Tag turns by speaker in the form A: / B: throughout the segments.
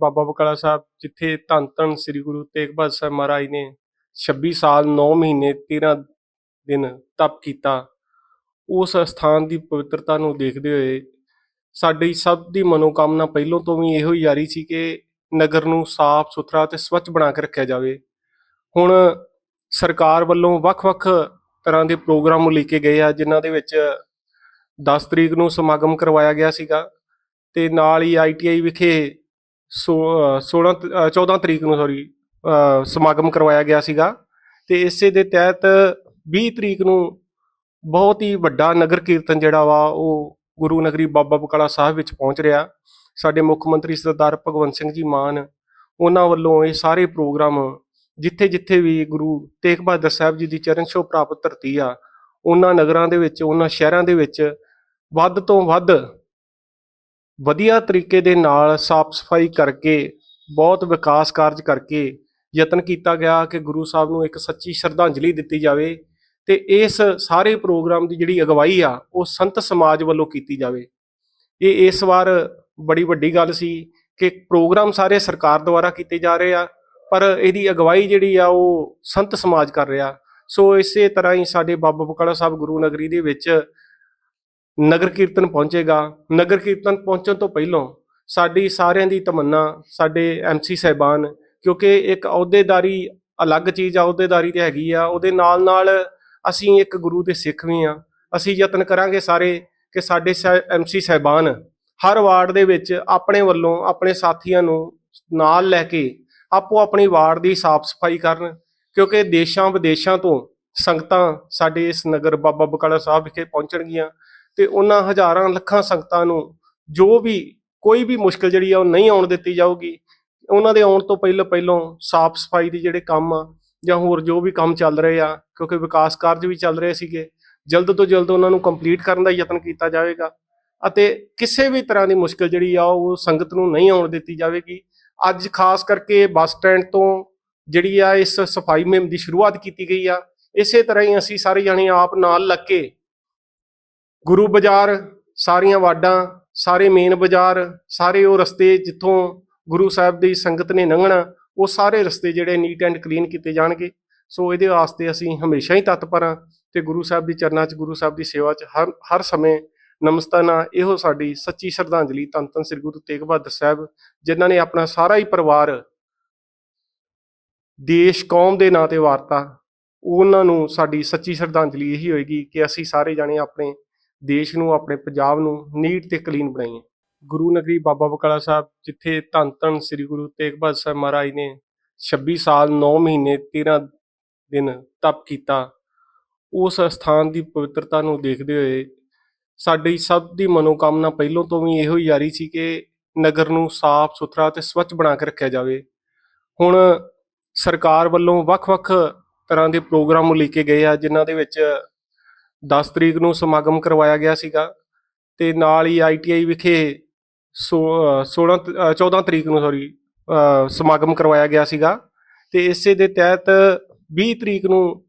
A: ਬਾਬਾ ਬਕਾਲਾ ਸਾਹਿਬ, ਜਿੱਥੇ ਧੰਨ ਧੰਨ ਸ੍ਰੀ ਗੁਰੂ ਤੇਗ ਬਹਾਦਰ ਸਾਹਿਬ ਮਹਾਰਾਜ ਨੇ 26 ਸਾਲ 9 ਮਹੀਨੇ 13 ਦਿਨ ਤਪ ਕੀਤਾ। ਉਸ ਅਸਥਾਨ ਦੀ ਪਵਿੱਤਰਤਾ ਨੂੰ ਦੇਖਦੇ ਹੋਏ ਸਾਡੀ ਸਭ ਦੀ ਮਨੋਕਾਮਨਾ ਪਹਿਲੋਂ ਤੋਂ ਵੀ ਇਹੋ ਹੀ ਜਾਰੀ ਸੀ ਕਿ ਨਗਰ ਨੂੰ ਸਾਫ਼ ਸੁਥਰਾ ਤੇ ਸਵੱਛ ਬਣਾ ਕੇ ਰੱਖਿਆ ਜਾਵੇ। ਹੁਣ ਸਰਕਾਰ ਵੱਲੋਂ ਵੱਖ-ਵੱਖ ਤਰ੍ਹਾਂ ਦੇ ਪ੍ਰੋਗਰਾਮ ਉਲੀਕੇ ਗਏ ਆ, ਜਿਨ੍ਹਾਂ ਦੇ ਵਿੱਚ 10 ਤਰੀਕ ਨੂੰ ਸਮਾਗਮ ਕਰਵਾਇਆ ਗਿਆ ਸੀਗਾ ਤੇ ਨਾਲ ਹੀ ਆਈਟੀਆਈ ਵਿਖੇ ਸੋ- ਅਹ 16 14 ਤਰੀਕ ਨੂੰ ਸੌਰੀ ਸਮਾਗਮ ਕਰਵਾਇਆ ਗਿਆ ਸੀਗਾ। ਤੇ ਇਸੇ ਦੇ ਤਹਿਤ 20 ਤਰੀਕ ਨੂੰ ਬਹੁਤ ਹੀ ਵੱਡਾ ਨਗਰ ਕੀਰਤਨ ਜਿਹੜਾ ਵਾ, ਉਹ ਗੁਰੂ ਨਗਰੀ ਬਾਬਾ ਬਕਾਲਾ ਸਾਹਿਬ ਵਿੱਚ ਪਹੁੰਚ ਰਿਹਾ। ਸਾਡੇ ਮੁੱਖ ਮੰਤਰੀ ਸਰਦਾਰ ਭਗਵੰਤ ਸਿੰਘ ਜੀ ਮਾਨ, ਉਹਨਾਂ ਵੱਲੋਂ ਇਹ ਸਾਰੇ ਪ੍ਰੋਗਰਾਮ ਜਿੱਥੇ ਜਿੱਥੇ ਵੀ ਗੁਰੂ ਤੇਗ ਬਹਾਦਰ ਸਾਹਿਬ ਜੀ ਦੀ ਚਰਨ ਛੋਹ ਪ੍ਰਾਪਤ ਧਰਤੀ ਆ, ਉਹਨਾਂ ਨਗਰਾਂ ਦੇ ਵਿੱਚ, ਉਹਨਾਂ ਸ਼ਹਿਰਾਂ ਦੇ ਵਿੱਚ ਵੱਧ ਤੋਂ ਵੱਧ ਵਧੀਆ ਤਰੀਕੇ ਦੇ ਨਾਲ ਸਾਫ਼ ਸਫ਼ਾਈ ਕਰਕੇ, ਬਹੁਤ ਵਿਕਾਸ ਕਾਰਜ ਕਰਕੇ ਯਤਨ ਕੀਤਾ ਗਿਆ ਕਿ ਗੁਰੂ ਸਾਹਿਬ ਨੂੰ ਇੱਕ ਸੱਚੀ ਸ਼ਰਧਾਂਜਲੀ ਦਿੱਤੀ ਜਾਵੇ ਤੇ ਇਸ ਸਾਰੇ ਪ੍ਰੋਗਰਾਮ ਦੀ ਜਿਹੜੀ ਅਗਵਾਈ ਆ, ਉਹ ਸੰਤ ਸਮਾਜ ਵੱਲੋਂ ਕੀਤੀ ਜਾਵੇ। ਇਹ ਇਸ ਵਾਰ ਬੜੀ ਵੱਡੀ ਗੱਲ ਸੀ ਕਿ ਪ੍ਰੋਗਰਾਮ ਸਾਰੇ ਸਰਕਾਰ ਦੁਆਰਾ ਕੀਤੇ ਜਾ ਰਹੇ ਆ, ਪਰ ਇਹਦੀ ਅਗਵਾਈ ਜਿਹੜੀ ਆ, ਉਹ ਸੰਤ ਸਮਾਜ ਕਰ ਰਿਹਾ। ਸੋ ਇਸੇ ਤਰ੍ਹਾਂ ਹੀ ਸਾਡੇ ਬਾਬਾ ਬਕਾਲਾ ਸਾਹਿਬ ਗੁਰੂ ਨਗਰੀ ਦੇ ਵਿੱਚ ਨਗਰ ਕੀਰਤਨ ਪਹੁੰਚੇਗਾ। ਨਗਰ ਕੀਰਤਨ ਪਹੁੰਚਣ ਤੋਂ ਪਹਿਲਾਂ ਸਾਡੀ ਸਾਰਿਆਂ ਦੀ ਤਮੰਨਾ, ਸਾਡੇ ਐਮਸੀ ਸਹਿਬਾਨ, ਕਿਉਂਕਿ ਇੱਕ ਅਹੁਦੇਦਾਰੀ ਅਲੱਗ ਚੀਜ਼ ਆ, ਅਹੁਦੇਦਾਰੀ ਤੇ ਹੈਗੀ ਆ। ਉਹਦੇ ਨਾਲ ਨਾਲ ਅਸੀਂ ਇੱਕ ਗੁਰੂ ਦੇ ਸਿੱਖ ਵੀ ਆ। ਅਸੀਂ ਯਤਨ ਕਰਾਂਗੇ ਸਾਰੇ ਕਿ ਸਾਡੇ ਐਮਸੀ ਸਹਿਬਾਨ ਹਰ ਵਾਰਡ ਦੇ ਵਿੱਚ ਆਪਣੇ ਵੱਲੋਂ, ਆਪਣੇ ਸਾਥੀਆਂ ਨੂੰ ਨਾਲ ਲੈ ਕੇ ਆਪੋ ਆਪਣੀ ਵਾਰਡ ਦੀ ਸਾਫ਼ ਸਫ਼ਾਈ ਕਰਨ, ਕਿਉਂਕਿ ਦੇਸ਼ਾਂ ਵਿਦੇਸ਼ਾਂ ਤੋਂ ਸੰਗਤਾਂ ਸਾਡੇ ਇਸ ਨਗਰ ਬਾਬਾ ਬਕਾਲਾ ਸਾਹਿਬ ਵਿਖੇ ਪਹੁੰਚਣਗੀਆਂ। ਤੇ ਉਹਨਾਂ ਹਜ਼ਾਰਾਂ ਲੱਖਾਂ ਸੰਗਤਾਂ ਨੂੰ ਜੋ ਵੀ ਕੋਈ ਵੀ ਮੁਸ਼ਕਲ ਜਿਹੜੀ ਆ ਉਹ ਨਹੀਂ ਆਉਣ ਦਿੱਤੀ ਜਾਊਗੀ, ਉਹਨਾਂ ਦੇ ਆਉਣ ਤੋਂ ਪਹਿਲਾਂ ਪਹਿਲਾਂ ਸਾਫ਼ ਸਫ਼ਾਈ ਦੇ ਜਿਹੜੇ ਕੰਮ ਆ ਜਾਂ ਹੋਰ ਜੋ ਵੀ ਕੰਮ ਚੱਲ ਰਹੇ ਆ, ਕਿਉਂਕਿ ਵਿਕਾਸ ਕਾਰਜ ਵੀ ਚੱਲ ਰਹੇ ਸੀਗੇ, ਜਲਦ ਤੋਂ ਜਲਦ ਉਹਨਾਂ ਨੂੰ ਕੰਪਲੀਟ ਕਰਨ ਦਾ ਯਤਨ ਕੀਤਾ ਜਾਵੇਗਾ ਅਤੇ ਕਿਸੇ ਵੀ ਤਰ੍ਹਾਂ ਦੀ ਮੁਸ਼ਕਲ ਜਿਹੜੀ ਆ ਉਹ ਸੰਗਤ ਨੂੰ ਨਹੀਂ ਆਉਣ ਦਿੱਤੀ ਜਾਵੇਗੀ। ਅੱਜ ਖਾਸ ਕਰਕੇ ਬੱਸ ਸਟੈਂਡ ਤੋਂ ਜਿਹੜੀ ਆ ਇਸ ਸਫ਼ਾਈ ਮੁਹਿੰਮ ਦੀ ਸ਼ੁਰੂਆਤ ਕੀਤੀ ਗਈ ਆ, ਇਸੇ ਤਰ੍ਹਾਂ ਹੀ ਅਸੀਂ ਸਾਰੇ ਜਾਣੇ ਆਪ ਨਾਲ ਲੱਗ ਕੇ ਗੁਰੂ ਬਾਜ਼ਾਰ, ਸਾਰੀਆਂ ਵਾਡਾਂ ਸਾਰੇ ਮੇਨ ਬਾਜ਼ਾਰ, ਸਾਰੇ ਉਹ ਰਸਤੇ ਜਿੱਥੋਂ ਗੁਰੂ ਸਾਹਿਬ ਦੀ ਸੰਗਤ ਨੇ ਲੰਘਣਾ, ਉਹ ਸਾਰੇ ਰਸਤੇ ਜਿਹੜੇ ਨੀਟ ਐਂਡ ਕਲੀਨ ਕੀਤੇ ਜਾਣਗੇ। ਸੋ ਇਹਦੇ ਵਾਸਤੇ ਅਸੀਂ ਹਮੇਸ਼ਾ ਹੀ ਤਤਪਰ ਹਾਂ ਤੇ ਗੁਰੂ ਸਾਹਿਬ ਦੀ ਚਰਨਾਂ 'ਚ, ਗੁਰੂ ਸਾਹਿਬ ਦੀ ਸੇਵਾ 'ਚ ਹਰ ਹਰ ਸਮੇਂ ਨਮਸਤਾਨਾ ਇਹੋ ਸਾਡੀ ਸੱਚੀ ਸ਼ਰਧਾਂਜਲੀ ਧੰਨ ਧੰਨ ਸ੍ਰੀ ਗੁਰੂ ਤੇਗ ਬਹਾਦਰ ਸਾਹਿਬ, ਜਿਨ੍ਹਾਂ ਨੇ ਆਪਣਾ ਸਾਰਾ ਹੀ ਪਰਿਵਾਰ ਦੇਸ਼, ਕੌਮ ਦੇ ਨਾਂ ਤੇ ਵਾਰਤਾ, ਉਹਨਾਂ ਨੂੰ ਸਾਡੀ ਸੱਚੀ ਸ਼ਰਧਾਂਜਲੀ ਇਹੀ ਹੋਏਗੀ ਕਿ ਅਸੀਂ ਸਾਰੇ ਜਾਣੇ ਆਪਣੇ ਦੇਸ਼ ਨੂੰ, ਆਪਣੇ ਪੰਜਾਬ ਨੂੰ ਨੀਟ ਤੇ ਕਲੀਨ ਬਣਾਈਏ ਗੁਰੂ ਨਗਰੀ ਬਾਬਾ ਬਕਾਲਾ ਸਾਹਿਬ, ਜਿੱਥੇ ਧੰਨ ਧੰਨ ਸ੍ਰੀ ਗੁਰੂ ਤੇਗ ਬਹਾਦਰ ਸਾਹਿਬ ਮਹਾਰਾਜ ਨੇ 26 ਸਾਲ 9 ਮਹੀਨੇ 13 ਦਿਨ ਤਪ ਕੀਤਾ, ਉਸ ਅਸਥਾਨ ਦੀ ਪਵਿੱਤਰਤਾ ਨੂੰ ਦੇਖਦੇ ਹੋਏ ਸਾਡੀ ਸਭ ਦੀ ਮਨੋਕਾਮਨਾ ਪਹਿਲੋਂ ਤੋਂ ਵੀ ਇਹੋ ਹੀ ਜਾਰੀ ਸੀ ਕਿ ਨਗਰ ਨੂੰ ਸਾਫ਼ ਸੁਥਰਾ ਤੇ ਸਵੱਛ ਬਣਾ ਕੇ ਰੱਖਿਆ ਜਾਵੇ। ਹੁਣ ਸਰਕਾਰ ਵੱਲੋਂ ਵੱਖ-ਵੱਖ ਤਰ੍ਹਾਂ ਦੇ ਪ੍ਰੋਗਰਾਮ ਉਲੀਕੇ ਗਏ ਆ, ਜਿਨ੍ਹਾਂ ਦੇ ਵਿੱਚ 10 ਤਰੀਕ ਨੂੰ ਸਮਾਗਮ ਕਰਵਾਇਆ ਗਿਆ ਸੀਗਾ ਤੇ ਨਾਲ ਹੀ ਆਈਟੀਆਈ ਵਿਖੇ ਸੋ- ਅਹ 16 14 ਤਰੀਕ ਨੂੰ ਸੌਰੀ ਸਮਾਗਮ ਕਰਵਾਇਆ ਗਿਆ ਸੀਗਾ ਤੇ ਇਸੇ ਦੇ ਤਹਿਤ 20 ਤਰੀਕ ਨੂੰ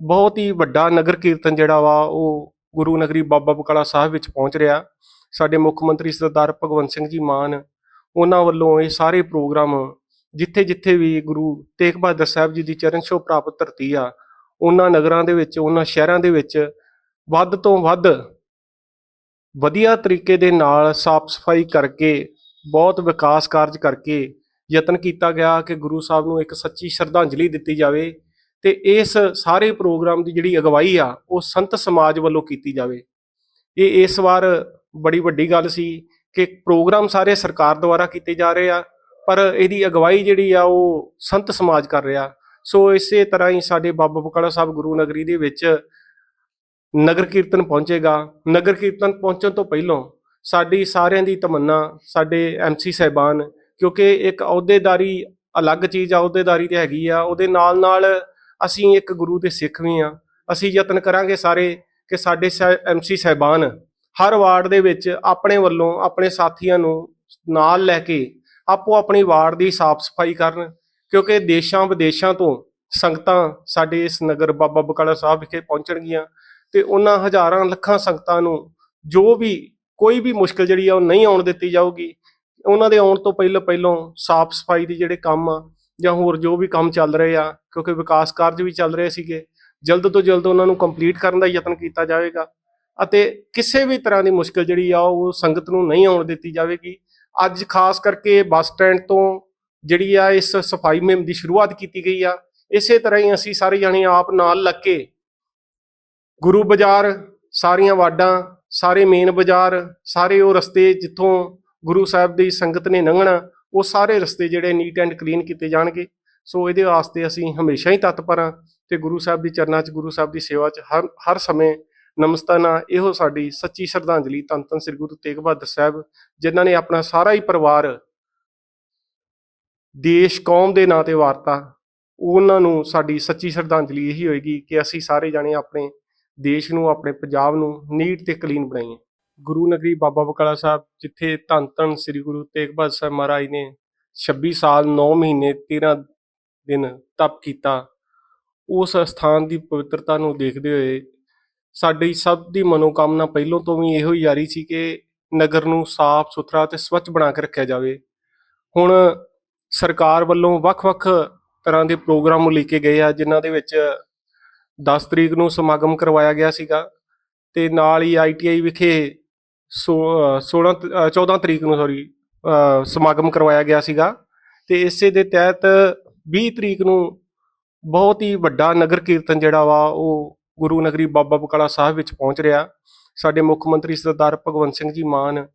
A: ਬਹੁਤ ਹੀ ਵੱਡਾ ਨਗਰ ਕੀਰਤਨ ਜਿਹੜਾ ਵਾ, ਉਹ ਗੁਰੂ ਨਗਰੀ ਬਾਬਾ ਬਕਾਲਾ ਸਾਹਿਬ ਵਿੱਚ ਪਹੁੰਚ ਰਿਹਾ। ਸਾਡੇ ਮੁੱਖ ਮੰਤਰੀ ਸਰਦਾਰ ਭਗਵੰਤ ਸਿੰਘ ਜੀ ਮਾਨ, ਉਹਨਾਂ ਵੱਲੋਂ ਇਹ ਸਾਰੇ ਪ੍ਰੋਗਰਾਮ ਜਿੱਥੇ ਜਿੱਥੇ ਵੀ ਗੁਰੂ ਤੇਗ ਬਹਾਦਰ ਸਾਹਿਬ ਜੀ ਦੀ ਚਰਨ ਛੋਹ ਪ੍ਰਾਪਤ ਧਰਤੀ ਆ, ਉਹਨਾਂ ਨਗਰਾਂ ਦੇ ਵਿੱਚ, ਉਹਨਾਂ ਸ਼ਹਿਰਾਂ ਦੇ ਵਿੱਚ ਵੱਧ ਤੋਂ ਵੱਧ ਵਧੀਆ ਤਰੀਕੇ ਦੇ ਨਾਲ ਸਾਫ਼ ਸਫ਼ਾਈ ਕਰਕੇ, ਬਹੁਤ ਵਿਕਾਸ ਕਾਰਜ ਕਰਕੇ ਯਤਨ ਕੀਤਾ ਗਿਆ ਕਿ ਗੁਰੂ ਸਾਹਿਬ ਨੂੰ ਇੱਕ ਸੱਚੀ ਸ਼ਰਧਾਂਜਲੀ ਦਿੱਤੀ ਜਾਵੇ ਤੇ ਇਸ ਸਾਰੇ ਪ੍ਰੋਗਰਾਮ ਦੀ ਜਿਹੜੀ ਅਗਵਾਈ ਆ, ਉਹ ਸੰਤ ਸਮਾਜ ਵੱਲੋਂ ਕੀਤੀ ਜਾਵੇ। ਇਹ ਇਸ ਵਾਰ ਬੜੀ ਵੱਡੀ ਗੱਲ ਸੀ ਕਿ ਪ੍ਰੋਗਰਾਮ ਸਾਰੇ ਸਰਕਾਰ ਦੁਆਰਾ ਕੀਤੇ ਜਾ ਰਹੇ ਆ, ਪਰ ਇਹਦੀ ਅਗਵਾਈ ਜਿਹੜੀ ਆ, ਉਹ ਸੰਤ ਸਮਾਜ ਕਰ ਰਿਹਾ। ਸੋ ਇਸੇ ਤਰ੍ਹਾਂ ਹੀ ਸਾਡੇ ਬਾਬਾ ਬਕਾਲਾ ਸਾਹਿਬ ਗੁਰੂ ਨਗਰੀ ਦੇ ਵਿੱਚ ਨਗਰ ਕੀਰਤਨ ਪਹੁੰਚੇਗਾ। ਨਗਰ ਕੀਰਤਨ ਪਹੁੰਚਣ ਤੋਂ ਪਹਿਲਾਂ ਸਾਡੀ ਸਾਰਿਆਂ ਦੀ ਤਮੰਨਾ, ਸਾਡੇ ਐਮਸੀ ਸਹਿਬਾਨ, ਕਿਉਂਕਿ ਇੱਕ ਅਹੁਦੇਦਾਰੀ ਅਲੱਗ ਚੀਜ਼ ਆ, ਅਹੁਦੇਦਾਰੀ ਤੇ ਹੈਗੀ ਆ। ਉਹਦੇ ਨਾਲ ਨਾਲ ਅਸੀਂ ਇੱਕ ਗੁਰੂ ਦੇ ਸਿੱਖ ਵੀ ਆ। ਅਸੀਂ ਯਤਨ ਕਰਾਂਗੇ ਸਾਰੇ ਕਿ ਸਾਡੇ ਐਮਸੀ ਸਹਿਬਾਨ ਹਰ ਵਾਰਡ ਦੇ ਵਿੱਚ ਆਪਣੇ ਵੱਲੋਂ, ਆਪਣੇ ਸਾਥੀਆਂ ਨੂੰ ਨਾਲ ਲੈ ਕੇ ਆਪੋ ਆਪਣੀ ਵਾਰਡ ਦੀ ਸਾਫ਼ ਸਫ਼ਾਈ ਕਰਨ, ਕਿਉਂਕਿ ਦੇਸ਼ਾਂ ਵਿਦੇਸ਼ਾਂ ਤੋਂ ਸੰਗਤਾਂ ਸਾਡੇ ਇਸ ਨਗਰ ਬਾਬਾ ਬਕਾਲਾ ਸਾਹਿਬ ਵਿਖੇ ਪਹੁੰਚਣਗੀਆਂ ਤੇ ਉਹਨਾਂ ਹਜ਼ਾਰਾਂ ਲੱਖਾਂ ਸੰਗਤਾਂ ਨੂੰ ਜੋ ਵੀ ਕੋਈ ਵੀ ਮੁਸ਼ਕਲ ਜਿਹੜੀ ਆ ਉਹ ਨਹੀਂ ਆਉਣ ਦਿੱਤੀ ਜਾਊਗੀ, ਉਹਨਾਂ ਦੇ ਆਉਣ ਤੋਂ ਪਹਿਲਾਂ ਪਹਿਲਾਂ ਸਾਫ਼ ਸਫ਼ਾਈ ਦੇ ਜਿਹੜੇ ਕੰਮ ਆ ਜਾਂ ਹੋਰ ਜੋ ਵੀ ਕੰਮ ਚੱਲ ਰਹੇ ਆ, ਕਿਉਂਕਿ ਵਿਕਾਸ ਕਾਰਜ ਵੀ ਚੱਲ ਰਹੇ ਸੀਗੇ, ਜਲਦ ਤੋਂ ਜਲਦ ਉਹਨਾਂ ਨੂੰ ਕੰਪਲੀਟ ਕਰਨ ਦਾ ਯਤਨ ਕੀਤਾ ਜਾਵੇਗਾ ਅਤੇ ਕਿਸੇ ਵੀ ਤਰ੍ਹਾਂ ਦੀ ਮੁਸ਼ਕਲ ਜਿਹੜੀ ਆ ਉਹ ਸੰਗਤ ਨੂੰ ਨਹੀਂ ਆਉਣ ਦਿੱਤੀ ਜਾਵੇਗੀ। ਅੱਜ ਖਾਸ ਕਰਕੇ ਬੱਸ ਸਟੈਂਡ ਤੋਂ ਜਿਹੜੀ ਆ ਇਸ ਸਫ਼ਾਈ ਮੁਹਿੰਮ ਦੀ ਸ਼ੁਰੂਆਤ ਕੀਤੀ ਗਈ ਆ ਇਸੇ ਤਰ੍ਹਾਂ ਹੀ ਅਸੀਂ ਸਾਰੇ ਜਾਣੇ ਆਪ ਨਾਲ ਲੱਗ ਕੇ ਗੁਰੂ ਬਾਜ਼ਾਰ, ਸਾਰੀਆਂ ਵਾਡਾਂ ਸਾਰੇ ਮੇਨ ਬਾਜ਼ਾਰ, ਸਾਰੇ ਉਹ ਰਸਤੇ ਜਿੱਥੋਂ ਗੁਰੂ ਸਾਹਿਬ ਦੀ ਸੰਗਤ ਨੇ ਲੰਘਣਾ, ਉਹ ਸਾਰੇ ਰਸਤੇ ਜਿਹੜੇ ਨੀਟ ਐਂਡ ਕਲੀਨ ਕੀਤੇ ਜਾਣਗੇ। ਸੋ ਇਹਦੇ ਵਾਸਤੇ ਅਸੀਂ ਹਮੇਸ਼ਾ ਹੀ ਤਤਪਰ ਹਾਂ ਤੇ ਗੁਰੂ ਸਾਹਿਬ ਦੀ ਚਰਨਾਂ 'ਚ, ਗੁਰੂ ਸਾਹਿਬ ਦੀ ਸੇਵਾ 'ਚ ਹਰ ਹਰ ਸਮੇਂ ਨਮਸਤਾਨਾ ਇਹੋ ਸਾਡੀ ਸੱਚੀ ਸ਼ਰਧਾਂਜਲੀ ਧੰਨ ਧੰਨ ਸ੍ਰੀ ਗੁਰੂ ਤੇਗ ਬਹਾਦਰ ਸਾਹਿਬ, ਜਿਨ੍ਹਾਂ ਨੇ ਆਪਣਾ ਸਾਰਾ ਹੀ ਪਰਿਵਾਰ ਦੇਸ਼, ਕੌਮ ਦੇ ਨਾਂ ਤੇ ਵਾਰਤਾ ਉਹਨਾਂ ਨੂੰ ਸਾਡੀ ਸੱਚੀ ਸ਼ਰਧਾਂਜਲੀ ਇਹੀ ਹੋਏਗੀ ਕਿ ਅਸੀਂ ਸਾਰੇ ਜਾਣੇ ਆਪਣੇ ਦੇਸ਼ ਨੂੰ, ਆਪਣੇ ਪੰਜਾਬ ਨੂੰ ਨੀਟ ਤੇ ਕਲੀਨ ਬਣਾਈਏ। ਗੁਰੂ ਨਗਰੀ ਬਾਬਾ ਬਕਾਲਾ ਸਾਹਿਬ, ਜਿੱਥੇ ਧੰਨ ਧੰਨ ਸ੍ਰੀ ਗੁਰੂ ਤੇਗ ਬਹਾਦਰ ਸਾਹਿਬ ਮਹਾਰਾਜ ਨੇ 26 ਸਾਲ 9 ਮਹੀਨੇ 13 ਦਿਨ ਤਪ ਕੀਤਾ, ਉਸ ਅਸਥਾਨ ਦੀ ਪਵਿੱਤਰਤਾ ਨੂੰ ਦੇਖਦੇ ਹੋਏ ਸਾਡੀ ਸਭ ਦੀ ਮਨੋਕਾਮਨਾ ਪਹਿਲੋਂ ਤੋਂ ਵੀ ਇਹੋ ਹੀ ਜਾਰੀ ਸੀ ਕਿ ਨਗਰ ਨੂੰ ਸਾਫ਼ ਸੁਥਰਾ ਤੇ ਸਵੱਛ ਬਣਾ ਕੇ ਰੱਖਿਆ ਜਾਵੇ। ਹੁਣ ਸਰਕਾਰ ਵੱਲੋਂ ਵੱਖ-ਵੱਖ ਤਰ੍ਹਾਂ ਦੇ ਪ੍ਰੋਗਰਾਮ ਲਿਖੇ ਗਏ ਆ, ਜਿਨ੍ਹਾਂ ਦੇ ਵਿੱਚ 10 ਤਰੀਕ ਨੂੰ ਸਮਾਗਮ ਕਰਵਾਇਆ ਗਿਆ ਸੀਗਾ ਤੇ ਨਾਲ ਹੀ ਆਈਟੀਆਈ ਵਿਖੇ ਸੋ- ਅਹ 16 14 ਤਰੀਕ ਨੂੰ ਸੌਰੀ ਸਮਾਗਮ ਕਰਵਾਇਆ ਗਿਆ ਸੀਗਾ ਤੇ ਇਸੇ ਦੇ ਤਹਿਤ 20 ਤਰੀਕ ਨੂੰ ਬਹੁਤ ਹੀ ਵੱਡਾ ਨਗਰ ਕੀਰਤਨ ਜਿਹੜਾ ਵਾ, ਉਹ ਗੁਰੂ ਨਗਰੀ ਬਾਬਾ ਬਕਾਲਾ ਸਾਹਿਬ ਵਿੱਚ ਪਹੁੰਚ ਰਿਹਾ। ਸਾਡੇ ਮੁੱਖ ਮੰਤਰੀ ਸਰਦਾਰ ਭਗਵੰਤ ਸਿੰਘ ਜੀ ਮਾਨ,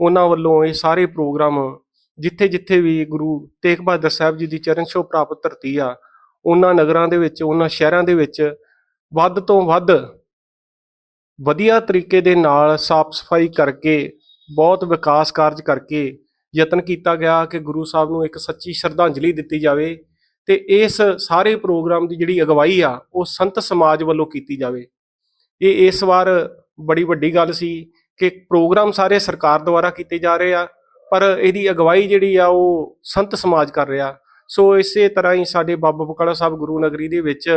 A: ਉਹਨਾਂ ਵੱਲੋਂ ਇਹ ਸਾਰੇ ਪ੍ਰੋਗਰਾਮ ਜਿੱਥੇ ਜਿੱਥੇ ਵੀ ਗੁਰੂ ਤੇਗ ਬਹਾਦਰ ਸਾਹਿਬ ਜੀ ਦੀ ਚਰਨ ਛੋਹ ਪ੍ਰਾਪਤ ਧਰਤੀ ਆ, ਉਹਨਾਂ ਨਗਰਾਂ ਦੇ ਵਿੱਚ, ਉਹਨਾਂ ਸ਼ਹਿਰਾਂ ਦੇ ਵਿੱਚ ਵੱਧ ਤੋਂ ਵੱਧ ਵਧੀਆ ਤਰੀਕੇ ਦੇ ਨਾਲ ਸਾਫ਼ ਸਫ਼ਾਈ ਕਰਕੇ, ਬਹੁਤ ਵਿਕਾਸ ਕਾਰਜ ਕਰਕੇ ਯਤਨ ਕੀਤਾ ਗਿਆ ਕਿ ਗੁਰੂ ਸਾਹਿਬ ਨੂੰ ਇੱਕ ਸੱਚੀ ਸ਼ਰਧਾਂਜਲੀ ਦਿੱਤੀ ਜਾਵੇ ਤੇ ਇਸ ਸਾਰੇ ਪ੍ਰੋਗਰਾਮ ਦੀ ਜਿਹੜੀ ਅਗਵਾਈ ਆ, ਉਹ ਸੰਤ ਸਮਾਜ ਵੱਲੋਂ ਕੀਤੀ ਜਾਵੇ। ਇਹ ਇਸ ਵਾਰ ਬੜੀ ਵੱਡੀ ਗੱਲ ਸੀ ਕਿ ਪ੍ਰੋਗਰਾਮ ਸਾਰੇ ਸਰਕਾਰ ਦੁਆਰਾ ਕੀਤੇ ਜਾ ਰਹੇ ਆ ਪਰ ਇਹਦੀ ਅਗਵਾਈ ਜਿਹੜੀ ਆ ਉਹ ਸੰਤ ਸਮਾਜ ਕਰ ਰਿਹਾ। ਸੋ ਇਸੇ ਤਰ੍ਹਾਂ ਹੀ ਸਾਡੇ ਬਾਬਾ ਬਕਾਲਾ ਸਾਹਿਬ ਗੁਰੂ ਨਗਰੀ ਦੇ ਵਿੱਚ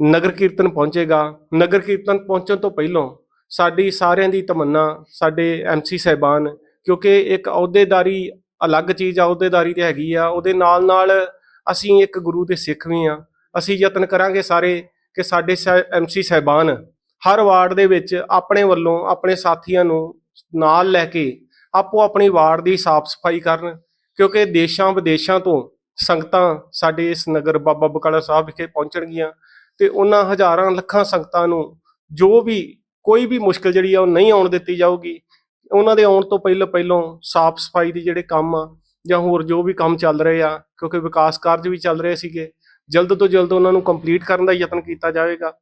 A: ਨਗਰ ਕੀਰਤਨ ਪਹੁੰਚੇਗਾ। ਨਗਰ ਕੀਰਤਨ ਪਹੁੰਚਣ ਤੋਂ ਪਹਿਲਾਂ ਸਾਡੀ ਸਾਰਿਆਂ ਦੀ ਤਮੰਨਾ ਸਾਡੇ ਐਮਸੀ ਸਾਹਿਬਾਨ, ਕਿਉਂਕਿ ਇੱਕ ਅਹੁਦੇਦਾਰੀ ਅਲੱਗ ਚੀਜ਼ ਆ, ਅਹੁਦੇਦਾਰੀ ਤੇ ਹੈਗੀ ਆ। ਉਹਦੇ ਨਾਲ ਨਾਲ ਅਸੀਂ ਇੱਕ ਗੁਰੂ ਦੇ ਸਿੱਖ ਵੀ ਆ। ਅਸੀਂ ਯਤਨ ਕਰਾਂਗੇ ਸਾਰੇ ਕਿ ਸਾਡੇ ਐਮਸੀ ਸਾਹਿਬਾਨ ਹਰ ਵਾਰਡ ਦੇ ਵਿੱਚ ਆਪਣੇ ਵੱਲੋਂ, ਆਪਣੇ ਸਾਥੀਆਂ ਨੂੰ ਨਾਲ ਲੈ ਕੇ ਆਪੋ ਆਪਣੀ ਵਾਰਡ ਦੀ ਸਾਫ਼ ਸਫ਼ਾਈ ਕਰਨ, ਕਿਉਂਕਿ ਦੇਸ਼ਾਂ ਵਿਦੇਸ਼ਾਂ ਤੋਂ ਸੰਗਤਾਂ ਸਾਡੇ ਇਸ ਨਗਰ ਬਾਬਾ ਬਕਾਲਾ ਸਾਹਿਬ ਵਿਖੇ ਪਹੁੰਚਣਗੀਆਂ ਤੇ ਉਹਨਾਂ ਹਜ਼ਾਰਾਂ ਲੱਖਾਂ ਸੰਗਤਾਂ ਨੂੰ ਜੋ ਵੀ ਕੋਈ ਵੀ ਮੁਸ਼ਕਲ ਜਿਹੜੀ ਆ ਉਹ ਨਹੀਂ ਆਉਣ ਦਿੱਤੀ ਜਾਊਗੀ, ਉਹਨਾਂ ਦੇ ਆਉਣ ਤੋਂ ਪਹਿਲਾਂ ਪਹਿਲਾਂ ਸਾਫ਼ ਸਫ਼ਾਈ ਦੇ ਜਿਹੜੇ ਕੰਮ ਆ ਜਾਂ ਹੋਰ ਜੋ ਵੀ ਕੰਮ ਚੱਲ ਰਹੇ ਆ, ਕਿਉਂਕਿ ਵਿਕਾਸ ਕਾਰਜ ਵੀ ਚੱਲ ਰਹੇ ਸੀਗੇ, ਜਲਦ ਤੋਂ ਜਲਦ ਉਹਨਾਂ ਨੂੰ ਕੰਪਲੀਟ ਕਰਨ ਦਾ ਯਤਨ ਕੀਤਾ ਜਾਵੇਗਾ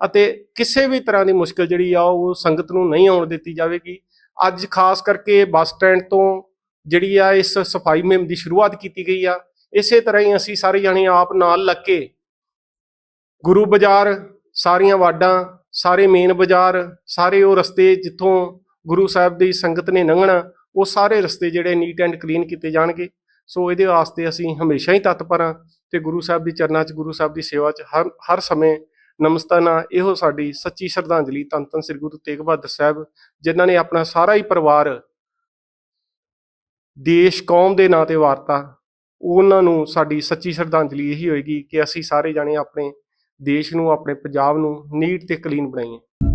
A: ਅਤੇ ਕਿਸੇ ਵੀ ਤਰ੍ਹਾਂ ਦੀ ਮੁਸ਼ਕਲ ਜਿਹੜੀ ਆ ਉਹ ਸੰਗਤ ਨੂੰ ਨਹੀਂ ਆਉਣ ਦਿੱਤੀ ਜਾਵੇਗੀ। ਅੱਜ ਖਾਸ ਕਰਕੇ ਬੱਸ ਸਟੈਂਡ ਤੋਂ ਜਿਹੜੀ ਆ ਇਸ ਸਫ਼ਾਈ ਮੁਹਿੰਮ ਦੀ ਸ਼ੁਰੂਆਤ ਕੀਤੀ ਗਈ ਆ, ਇਸੇ ਤਰ੍ਹਾਂ ਹੀ ਅਸੀਂ ਸਾਰੇ ਜਾਣੇ ਆਪ ਨਾਲ ਲੱਗ ਕੇ ਗੁਰੂ ਬਾਜ਼ਾਰ, ਸਾਰੀਆਂ ਵਾਡਾਂ ਸਾਰੇ ਮੇਨ ਬਾਜ਼ਾਰ, ਸਾਰੇ ਉਹ ਰਸਤੇ ਜਿੱਥੋਂ ਗੁਰੂ ਸਾਹਿਬ ਦੀ ਸੰਗਤ ਨੇ ਲੰਘਣਾ, ਉਹ ਸਾਰੇ ਰਸਤੇ ਜਿਹੜੇ ਨੀਟ ਐਂਡ ਕਲੀਨ ਕੀਤੇ ਜਾਣਗੇ। ਸੋ ਇਹਦੇ ਵਾਸਤੇ ਅਸੀਂ ਹਮੇਸ਼ਾ ਹੀ ਤਤਪਰ ਹਾਂ ਤੇ ਗੁਰੂ ਸਾਹਿਬ ਦੀ ਚਰਨਾਂ 'ਚ, ਗੁਰੂ ਸਾਹਿਬ ਦੀ ਸੇਵਾ 'ਚ ਹਰ ਹਰ ਸਮੇਂ ਨਮਸਤਾਨਾ ਇਹੋ ਸਾਡੀ ਸੱਚੀ ਸ਼ਰਧਾਂਜਲੀ ਧੰਨ ਧੰਨ ਸ੍ਰੀ ਗੁਰੂ ਤੇਗ ਬਹਾਦਰ ਸਾਹਿਬ, ਜਿਨ੍ਹਾਂ ਨੇ ਆਪਣਾ ਸਾਰਾ ਹੀ ਪਰਿਵਾਰ ਦੇਸ਼, ਕੌਮ ਦੇ ਨਾਂ ਤੇ ਵਾਰਤਾ। ਉਹਨਾਂ ਨੂੰ ਸਾਡੀ ਸੱਚੀ ਸ਼ਰਧਾਂਜਲੀ ਇਹੀ ਹੋਏਗੀ ਕਿ ਅਸੀਂ ਸਾਰੇ ਜਾਣੇ ਆਪਣੇ ਦੇਸ਼ ਨੂੰ, ਆਪਣੇ ਪੰਜਾਬ ਨੂੰ ਨੀਟ ਤੇ ਕਲੀਨ ਬਣਾਈਏ।